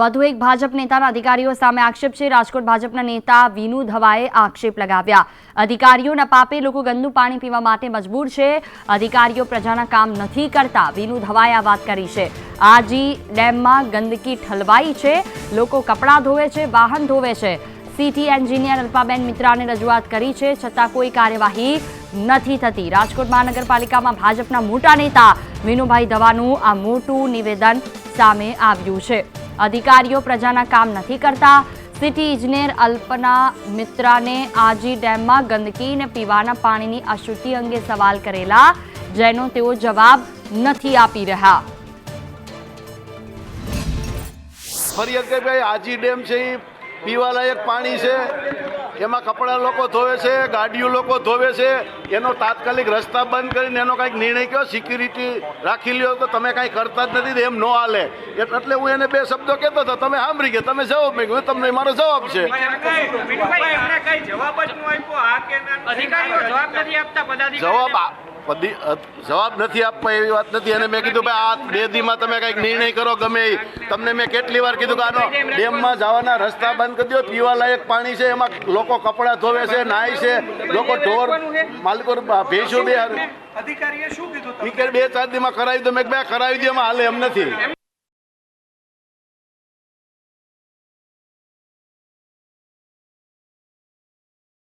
વધુ એક ભાજપ નેતાના અધિકારીઓ સામે આક્ષેપ છે. રાજકોટ ભાજપના નેતા વિનુ ધવાએ આક્ષેપ લગાવ્યા. અધિકારીઓના પાપે લોકો ગંદુ પાણી પીવા માટે મજબૂર છે. અધિકારીઓ પ્રજાના કામ નથી કરતા. વિનુ ધવાએ આ વાત કરી છે. આજી ડેમમાં ગંદકી ઠલવાઈ છે. લોકો કપડાં ધોવે છે, વાહન ધોવે છે. સિટી એન્જિનિયર અલ્પાબેન મિત્રાને રજૂઆત કરી છે. છતાં કોઈ કાર્યવાહી નથી થતી. રાજકોટ મહાનગરપાલિકામાં ભાજપના મોટા નેતા વિનુભાઈ ધવાનું આ મોટું નિવેદન સામે આવ્યું છે. અધિકારીઓ પ્રજાના કામ નથી કરતા. સિટી ઇજનેર અલ્પના મિત્રાને આજી ડેમમાં ગંદકી અને પીવાના પાણીની અશુદ્ધિ અંગે સવાલ કરેલા, જેનો તેઓ જવાબ નથી આપી રહ્યા. ફરી ભાઈ આજી ડેમ છે પીવાલાયક પાણી છે. એમાં કપડાં લોકો ધોવે છે ગાડીઓ લોકો ધોવે છે. એનો તાત્કાલિક રસ્તા બંધ કરીને એનો કાંઈક નિર્ણય કયો? સિક્યુરિટી રાખી લ્યો તો તમે કાંઈ કરતા જ નથી તો એમ ન હાલે. એટ- એટલે હું એને બે શબ્દો કહેતો હતો તમે સાંભળી ગયા તમે જવાબ કહ્યું તમને મારો જવાબ છે. જવાબ જવાબ નથી આપવા એવી વાત નથી. અને મેં કીધું ભાઈ આ બે દીમાં તમે કંઈક નિર્ણય કરો ગમે એ તમને મેં કેટલી વાર કીધું કે આનો ડેમમાં જવાના રસ્તા બંધ કરી દો. પીવાલાયક પાણી છે એમાં લોકો કપડાં ધોવે છે નાય છે લોકો ઢોર માલિકો ભેંસો બે અધિકારીએ શું કીધું બે ચાર દીમાં કરાવી દો. મેં કરાવી દો એમાં હાલે એમ નથી.